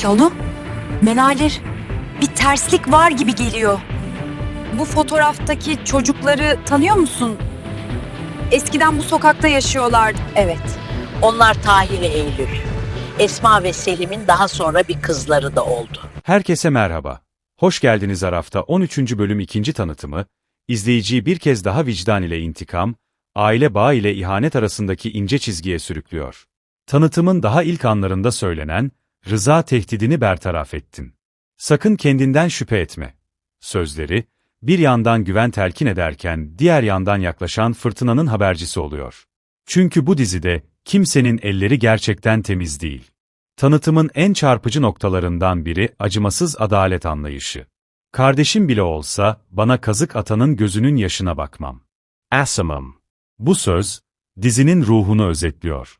Canım, Menalir, bir terslik var gibi geliyor. Bu fotoğraftaki çocukları tanıyor musun? Eskiden bu sokakta yaşıyorlardı. Evet. Onlar Tahir ve Eylül. Esma ve Selim'in daha sonra bir kızları da oldu. Herkese merhaba. Hoş geldiniz Araf'ta 13. bölüm 2. tanıtımı, izleyiciyi bir kez daha vicdan ile intikam, aile bağı ile ihanet arasındaki ince çizgiye sürüklüyor. Tanıtımın daha ilk anlarında söylenen, rıza tehdidini bertaraf ettim. Sakın kendinden şüphe etme. Sözleri, bir yandan güven telkin ederken diğer yandan yaklaşan fırtınanın habercisi oluyor. Çünkü bu dizide kimsenin elleri gerçekten temiz değil. Tanıtımın en çarpıcı noktalarından biri acımasız adalet anlayışı. Kardeşim bile olsa bana kazık atanın gözünün yaşına bakmam. Asamam. Bu söz, dizinin ruhunu özetliyor.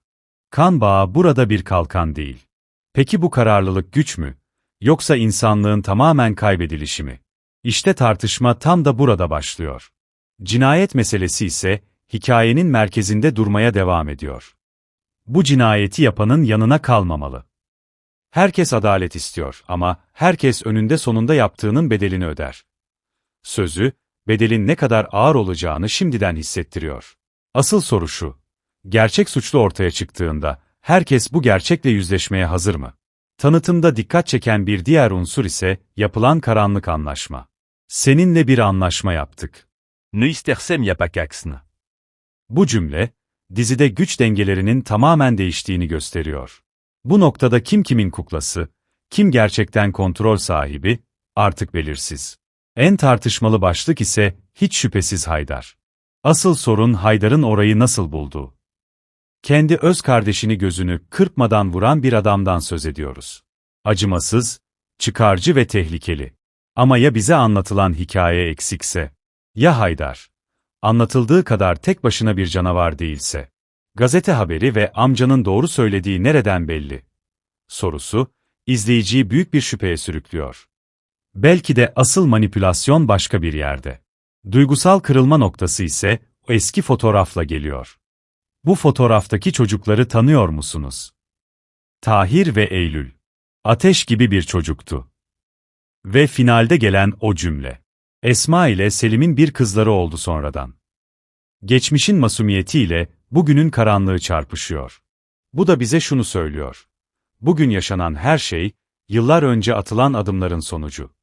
Kan bağı burada bir kalkan değil. Peki bu kararlılık güç mü? Yoksa insanlığın tamamen kaybedilişi mi? İşte tartışma tam da burada başlıyor. Cinayet meselesi ise hikayenin merkezinde durmaya devam ediyor. Bu cinayeti yapanın yanına kalmamalı. Herkes adalet istiyor ama herkes önünde sonunda yaptığının bedelini öder. Sözü, bedelin ne kadar ağır olacağını şimdiden hissettiriyor. Asıl soru şu. Gerçek suçlu ortaya çıktığında herkes bu gerçekle yüzleşmeye hazır mı? Tanıtımda dikkat çeken bir diğer unsur ise yapılan karanlık anlaşma. Seninle bir anlaşma yaptık. Ne istersem yapacaksın. Bu cümle, dizide güç dengelerinin tamamen değiştiğini gösteriyor. Bu noktada kim kimin kuklası, kim gerçekten kontrol sahibi, artık belirsiz. En tartışmalı başlık ise hiç şüphesiz Haydar. Asıl sorun Haydar'ın orayı nasıl bulduğu. Kendi öz kardeşini gözünü kırpmadan vuran bir adamdan söz ediyoruz. Acımasız, çıkarcı ve tehlikeli. Ama ya bize anlatılan hikaye eksikse? Ya Haydar? Anlatıldığı kadar tek başına bir canavar değilse? Gazete haberi ve amcanın doğru söylediği nereden belli? Sorusu, izleyiciyi büyük bir şüpheye sürüklüyor. Belki de asıl manipülasyon başka bir yerde. Duygusal kırılma noktası ise o eski fotoğrafla geliyor. Bu fotoğraftaki çocukları tanıyor musunuz? Tahir ve Eylül. Ateş gibi bir çocuktu. Ve finalde gelen o cümle. Esma ile Selim'in bir kızları oldu sonradan. Geçmişin masumiyetiyle bugünün karanlığı çarpışıyor. Bu da bize şunu söylüyor. Bugün yaşanan her şey, yıllar önce atılan adımların sonucu.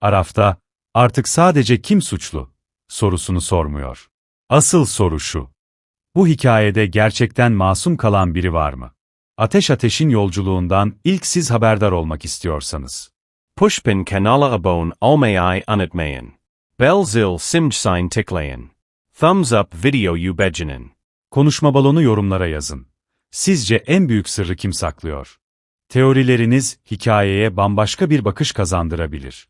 Araf'ta, artık sadece kim suçlu? sorusunu sormuyor. Asıl soru şu. Bu hikayede gerçekten masum kalan biri var mı? Ateş Ateş'in yolculuğundan ilk siz haberdar olmak istiyorsanız. Pushpin kanala abone olmayı unutmayın. Bell zil simsign tıklayın. Thumbs up videoyu beğenin. Konuşma balonu yorumlara yazın. Sizce en büyük sırrı kim saklıyor? Teorileriniz hikayeye bambaşka bir bakış kazandırabilir.